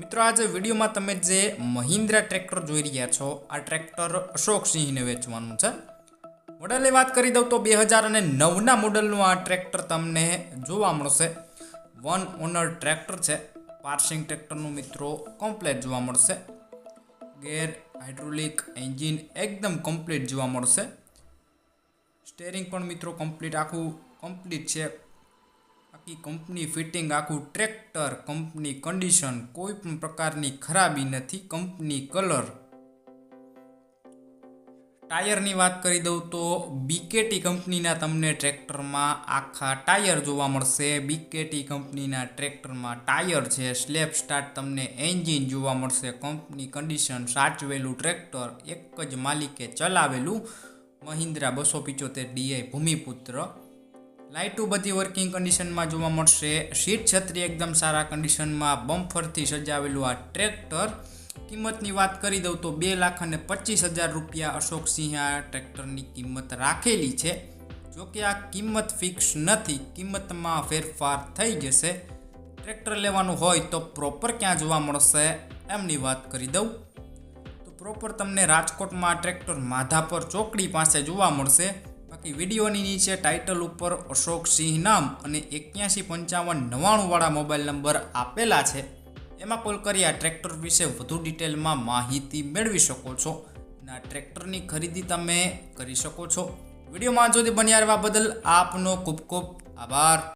મિત્રો, આજે વિડીયોમાં તમે જે મહિન્દ્રા ટ્રેક્ટર જોઈ રહ્યા છો, આ ટ્રેક્ટર અશોક સિંહને વેચવાનું છે. મોડલની વાત કરી દઉં તો બે હજાર અને નવના મોડલનું આ ટ્રેક્ટર તમને જોવા મળશે. વન ઓનર ટ્રેક્ટર છે. પાર્સિંગ ટ્રેક્ટરનું મિત્રો કમ્પ્લેટ જોવા મળશે. ગેર હાઇડ્રોલિક એન્જિન એકદમ કમ્પ્લીટ જોવા મળશે. સ્ટેરિંગ પણ મિત્રો કમ્પ્લીટ, આખું કમ્પ્લીટ છે. આખી કંપની ફિટિંગ આખું ટ્રેક્ટર કંપની કન્ડિશન કોઈ પણ પ્રકારની ખરાબી નથી કંપની કલર ટાયરની વાત કરી દઉં તો બીકેટી કંપનીના તમને ટ્રેક્ટરમાં આખા ટાયર જોવા મળશે. બીકેટી કંપનીના ટ્રેક્ટરમાં ટાયર છે સ્લેપ સ્ટાર્ટ તમને એન્જિન જોવા મળશે. કંપની કન્ડિશન સાચવેલું ટ્રેક્ટર એક જ માલિકે ચલાવેલું મહિન્દ્રા બસો પિચોતેર ડીઆઈ ભૂમિપુત્ર. લાઇટો બધી વર્કિંગ કન્ડિશનમાં જોવા મળશે. સીટ છત્રી એકદમ સારા કન્ડિશનમાં બમ્ફરથી સજાવેલું આ ટ્રેક્ટર કિંમતની વાત કરી દઉં તો બે લાખ અને પચીસ હજાર રૂપિયા અશોક સિંહે આ ટ્રેક્ટરની કિંમત રાખેલી છે. જો કે આ કિંમત ફિક્સ નથી, કિંમતમાં ફેરફાર થઈ જશે. ટ્રેક્ટર લેવાનું હોય તો પ્રોપર ક્યાં જોવા મળશે એમની વાત કરી દઉં. તો પ્રોપર તમને રાજકોટમાં ટ્રેક્ટર માધાપર ચોકડી પાસે જોવા મળશે. બાકી વિડીયોની નીચે ટાઇટલ ઉપર અશોક સિંહ નામ અને એક્યાસી પંચાવન નવ્વાણુંવાળા મોબાઈલ નંબર આપેલા છે. એમાં કોલ કરી આ ટ્રેક્ટર વિશે વધુ ડિટેલમાં માહિતી મેળવી શકો છો અને આ ટ્રેક્ટરની ખરીદી તમે કરી શકો છો. વિડીયોમાં જોથી બન્યા રહેવા બદલ આપનો ખૂબ ખૂબ આભાર.